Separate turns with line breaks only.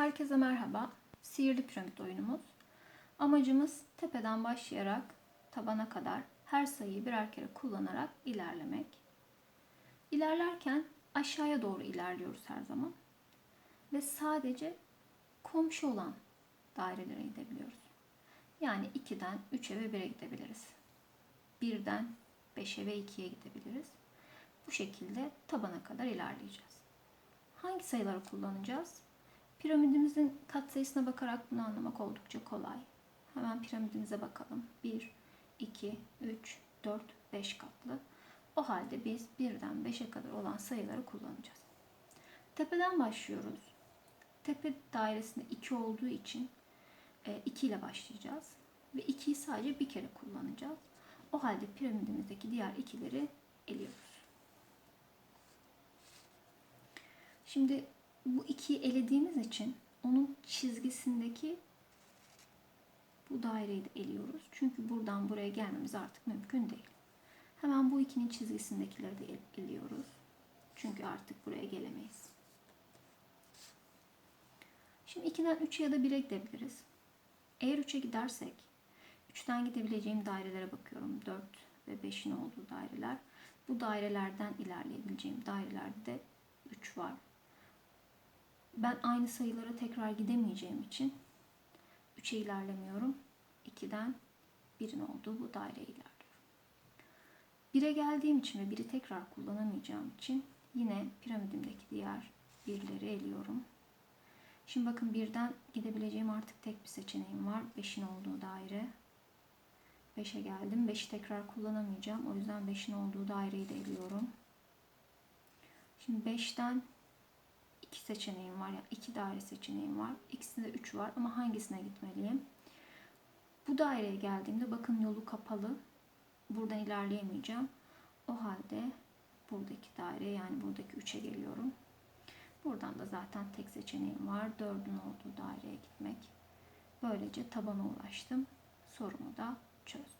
Herkese merhaba. Sihirli piramit oyunumuz. Amacımız tepeden başlayarak tabana kadar her sayıyı birer kere kullanarak ilerlemek. İlerlerken aşağıya doğru ilerliyoruz her zaman. Ve sadece komşu olan dairelere gidebiliyoruz. Yani 2'den 3'e ve 1'e gidebiliriz. 1'den 5'e ve 2'ye gidebiliriz. Bu şekilde tabana kadar ilerleyeceğiz. Hangi sayıları kullanacağız? Piramidimizin katsayısına bakarak bunu anlamak oldukça kolay. Hemen piramidimize bakalım. 1, 2, 3, 4, 5 katlı. O halde biz 1'den 5'e kadar olan sayıları kullanacağız. Tepeden başlıyoruz. Tepe dairesinde 2 olduğu için 2 ile başlayacağız. Ve 2'yi sadece bir kere kullanacağız. O halde piramidimizdeki diğer ikileri eliyoruz. Şimdi bu ikiyi elediğimiz için onun çizgisindeki bu daireyi de eliyoruz. Çünkü buradan buraya gelmemiz artık mümkün değil. Hemen bu ikinin çizgisindekileri de eliyoruz. Çünkü artık buraya gelemeyiz. Şimdi 2'den 3'e ya da 1'e gidebiliriz. Eğer 3'e gidersek 3'ten gidebileceğim dairelere bakıyorum. 4 ve 5'in olduğu daireler. Bu dairelerden ilerleyebileceğim dairelerde de 3 var. Ben aynı sayılara tekrar gidemeyeceğim için 3'e ilerlemiyorum. 2'den 1'in olduğu bu daireye ilerliyorum. 1'e geldiğim için ve 1'i tekrar kullanamayacağım için yine piramidimdeki diğer birleri eliyorum. Şimdi bakın birden gidebileceğim artık tek bir seçeneğim var. 5'in olduğu daire. 5'e geldim. 5'i tekrar kullanamayacağım. O yüzden 5'in olduğu daireyi de eliyorum. Şimdi 5'ten iki seçeneğim var. Yani iki daire seçeneğim var. İkisinde 3 var ama hangisine gitmeliyim? Bu daireye geldiğimde bakın yolu kapalı. Buradan ilerleyemeyeceğim. O halde buradaki daire yani buradaki 3'e geliyorum. Buradan da zaten tek seçeneğim var. 4'ün olduğu daireye gitmek. Böylece tabana ulaştım. Sorumu da çözdüm.